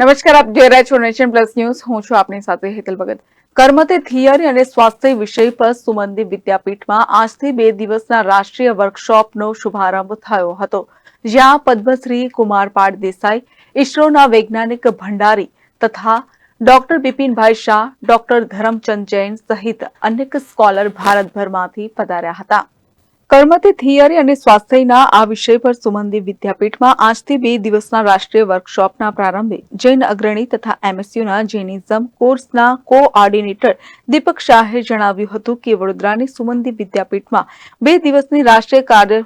નમસ્કાર, આપ જોઈ રહ્યા છો નેશન પ્લસ ન્યૂઝ. હું છું આપની સાથે હેતલ ભગત. કર્મતે થિયરી અને સ્વાસ્થ્ય વિષય પર સુમંદી વિદ્યાપીઠમાં આજથી બે દિવસના રાષ્ટ્રીય વર્કશોપનો શુભારંભ થયો હતો, જ્યાં પદ્મશ્રી કુમારપાળ દેસાઈ ઇસરોના વૈજ્ઞાનિક ભંડારી તથા ડોક્ટર બિપિનભાઈ શાહ, ડોક્ટર ધરમચંદ જૈન સહિત અનેક સ્કોલર ભારતભરમાંથી પધાર્યા હતા. કર્મથી થિયરી અને સ્વાસ્થ્યના આ વિષય પર સુમંદી વિદ્યાપીઠમાં આજથી બે દિવસના રાષ્ટ્રીય વર્કશોપના પ્રારંભે જૈન અગ્રણી તથા એમએસયુના જૈનિઝમ કોર્સના કોઓર્ડિનેટર દીપક શાહે જણાવ્યું હતું કે વડોદરાની સુમંદી વિદ્યાપીઠમાં બે દિવસની રાષ્ટ્રીય કાર્ય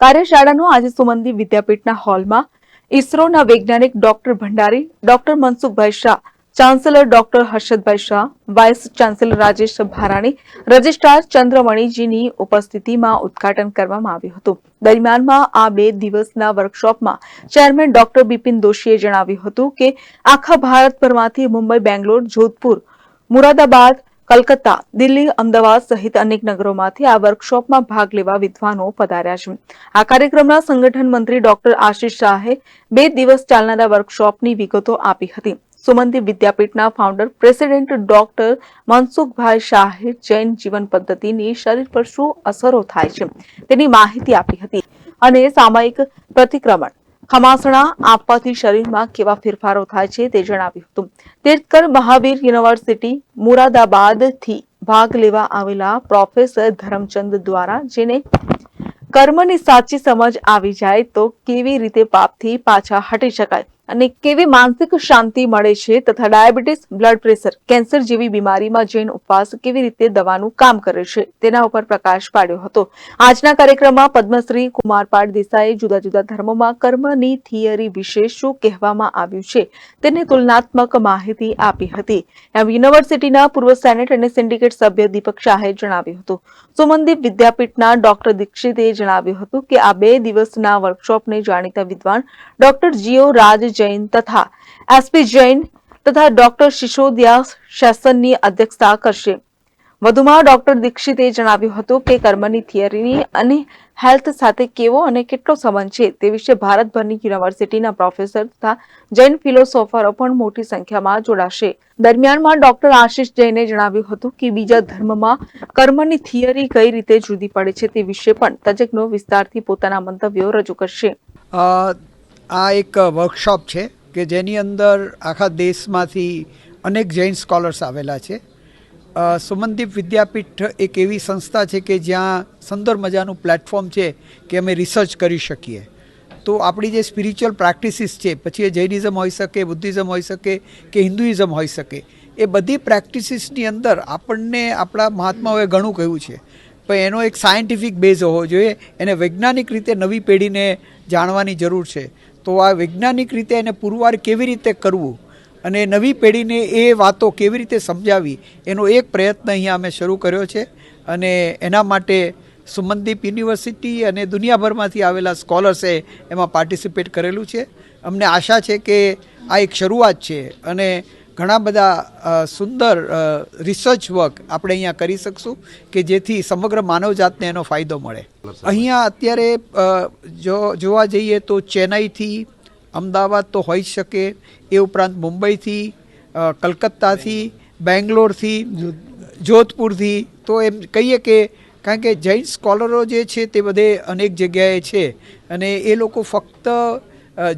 કાર્યશાળાનું આજે સુમંદી વિદ્યાપીઠના હોલમાં ઇસરોના વૈજ્ઞાનિક doctor Bhandari, doctor Mansukhbhai Shah chancellor doctor Harshadbhai Shah vice chancellor Rajesh Bharani registrar ચંદ્રમણીજીની ઉપસ્થિતિમાં ઉદ્ઘાટન કરવામાં આવ્યું હતું. દરમિયાનમાં આ બે દિવસના વર્કશોપમાં ચેરમેન ડોક્ટર બિપિન દોશીએ જણાવ્યું હતું કે આખા ભારતભરમાંથી મુંબઈ, બેંગ્લોર, જોધપુર, મુરાદાબાદ, કલકત્તા, દિલ્હી, અમદાવાદ સહિત અનેક નગરોમાંથી આ વર્કશોપમાં ભાગ લેવા વિદ્વાનો પધાર્યા છે. આ કાર્યક્રમના સંગઠન મંત્રી ડોક્ટર આશિષ શાહે બે દિવસ ચાલનારા વર્કશોપની વિગતો આપી હતી. સુમંતી વિદ્યાપીઠના ફાઉન્ડર પ્રેસિડેન્ટ ડોક્ટર મનસુખભાઈ શાહે જૈન જીવન પદ્ધતિની શરીર પર શું અસરો થાય છે તેની માહિતી આપી હતી અને સામાયિક પ્રતિક્રમણ. ખમાસણા આપવાથી શરીરમાં કેવા ફેરફારો થાય છે તે જણાવ્યું હતું. તીર્થકર મહાવીર યુનિવર્સિટી મુરાદાબાદથી ભાગ લેવા આવેલા પ્રોફેસર ધરમચંદ દ્વારા જેને કર્મની સાચી સમજ આવી જાય તો કેવી રીતે પાપથી પાછા હટી શકાય? અને કેવી માનસિક શાંતિ મળે છે તથા ડાયાબિટીસ, બ્લડ પ્રેશર, કેન્સર જેવી બીમારીમાં જૈન ઉપવાસ કેવી રીતે દવાનું કામ કરે છે તેના ઉપર પ્રકાશ પાડ્યો હતો. આજના કાર્યક્રમમાં પદ્મશ્રી કુમારપાળ દેસાઈએ જુદા જુદા ધર્મોમાં કર્મની થિયરી વિશે શું કહેવામાં આવ્યું છે તેની તુલનાત્મક માહિતી આપી હતી. એમ યુનિવર્સિટીના પૂર્વ સેનેટ અને સિન્ડિકેટ સભ્ય દીપક શાહે જણાવ્યું હતું. સુમનદીપ વિદ્યાપીઠના ડોક્ટર દીક્ષિતે જણાવ્યું હતું કે આ બે દિવસના વર્કશોપને જાણીતા વિદ્વાન ડોક્ટર જીઓ રાજ જૈન તથા એસપી જૈન તથા ડોક્ટર શિશોદિયા શાસનની અધ્યક્ષતા કરશે. વધુમાં ડોક્ટર દીક્ષિતે જણાવ્યું હતું કે કર્મની થિયરીની અને હેલ્થ સાથે કેવો અને કેટલો સંબંધ છે તે વિશે ભારતભરની યુનિવર્સિટીના પ્રોફેસર તથા જૈન ફિલોસોફરો પણ મોટી સંખ્યામાં જોડાશે. દરમિયાનમાં ડોક્ટર આશિષ જૈને જણાવ્યું હતું કે બીજા ધર્મમાં કર્મની થિયરી કઈ રીતે જુદી પડે છે તે વિશે પણ તજજ્ઞો વિસ્તારથી પોતાના મંતવ્યો રજૂ કરશે. આ એક વર્કશોપ છે કે જેની અંદર આખા દેશમાંથી અનેક જૈન સ્કોલર્સ આવેલા છે. સુમનદીપ વિદ્યાપીઠ એક એવી સંસ્થા છે કે જ્યાં સુંદર મજાનું પ્લેટફોર્મ છે કે અમે રિસર્ચ કરી શકીએ. તો આપણી જે સ્પિરિચ્યુઅલ પ્રેક્ટિસીસ છે, પછી એ જૈનિઝમ હોઈ શકે, બુદ્ધિઝમ હોઈ શકે કે હિન્દુઇઝમ હોઈ શકે, એ બધી પ્રેક્ટિસીસની અંદર આપણને આપણા મહાત્માઓએ ઘણું કહ્યું છે. પણ એનો એક સાયન્ટિફિક બેઝ હોવો જોઈએ, એને વૈજ્ઞાનિક રીતે નવી પેઢીને જાણવાની જરૂર છે. તો આ વૈજ્ઞાનિક રીતે એને પુરવાર કેવી રીતે કરવું અને નવી પેઢીને એ વાતો કેવી રીતે સમજાવી, એનો એક પ્રયત્ન અહીંયા અમે શરૂ કર્યો છે. અને એના માટે સુમનદીપ યુનિવર્સિટી અને દુનિયાભરમાંથી આવેલા સ્કોલર્સે એમાં પાર્ટિસિપેટ કરેલું છે. અમને આશા છે કે આ એક શરૂઆત છે અને ઘણા બધા સુંદર રિસર્ચ વર્ક આપણે અહીંયા કરી શકશું કે જેથી સમગ્ર માનવજાતને એનો ફાયદો મળે. અહીંયા અત્યારે જો, જોવા જઈએ તો ચેન્નઈથી અમદાવાદ તો હોઈ શકે, એ ઉપરાંત મુંબઈથી કલકત્તાથી, બેંગ્લોરથી, જોધપુરથી, તો એમ કહીએ કે કારણ કે જૈન સ્કોલરો જે છે તે બધે અનેક જગ્યાએ છે અને એ લોકો ફક્ત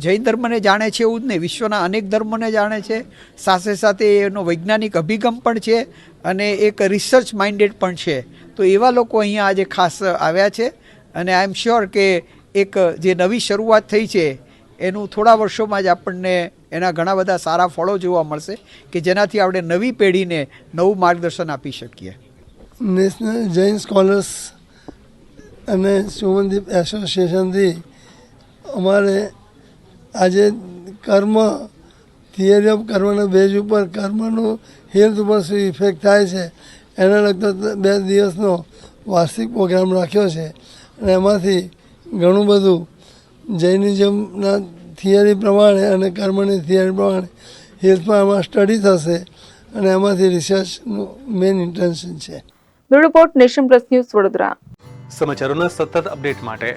જૈન ધર્મને જાણે છે એવું જ નહીં. વિશ્વના અનેક ધર્મોને જાણે છે. સાથે સાથે એનો વૈજ્ઞાનિક અભિગમ પણ છે અને એક રિસર્ચ માઇન્ડેડ પણ છે. તો એવા લોકો અહીંયા આજે ખાસ આવ્યા છે અને આઈ એમ શ્યોર કે એક જે નવી શરૂઆત થઈ છે, એનું થોડા વર્ષોમાં જ આપણને એના ઘણા બધા સારા ફળો જોવા મળશે કે જેનાથી આપણે નવી પેઢીને નવું માર્ગદર્શન આપી શકીએ. નેશનલ જૈન સ્કોલર્સ અને સુમનદીપ એસોસિએશનથી અમારે આજે કર્મ થિયરી ઓફ કર્મના બેઝ ઉપર કર્મનું હેલ્થ ઉપર શું ઇફેક્ટ થાય છે એના લગતો બે દિવસનો વાર્ષિક પ્રોગ્રામ રાખ્યો છે. અને એમાંથી ઘણું બધું જૈનિઝમના થિયરી પ્રમાણે અને કર્મની થિયરી પ્રમાણે હેલ્થમાં એમાં સ્ટડી થશે અને એમાંથી રિસર્ચનું મેઇન ઇન્ટેન્શન છે. Bureau report nation plus news Vadodara. સમાચારોના સતત અપડેટ માટે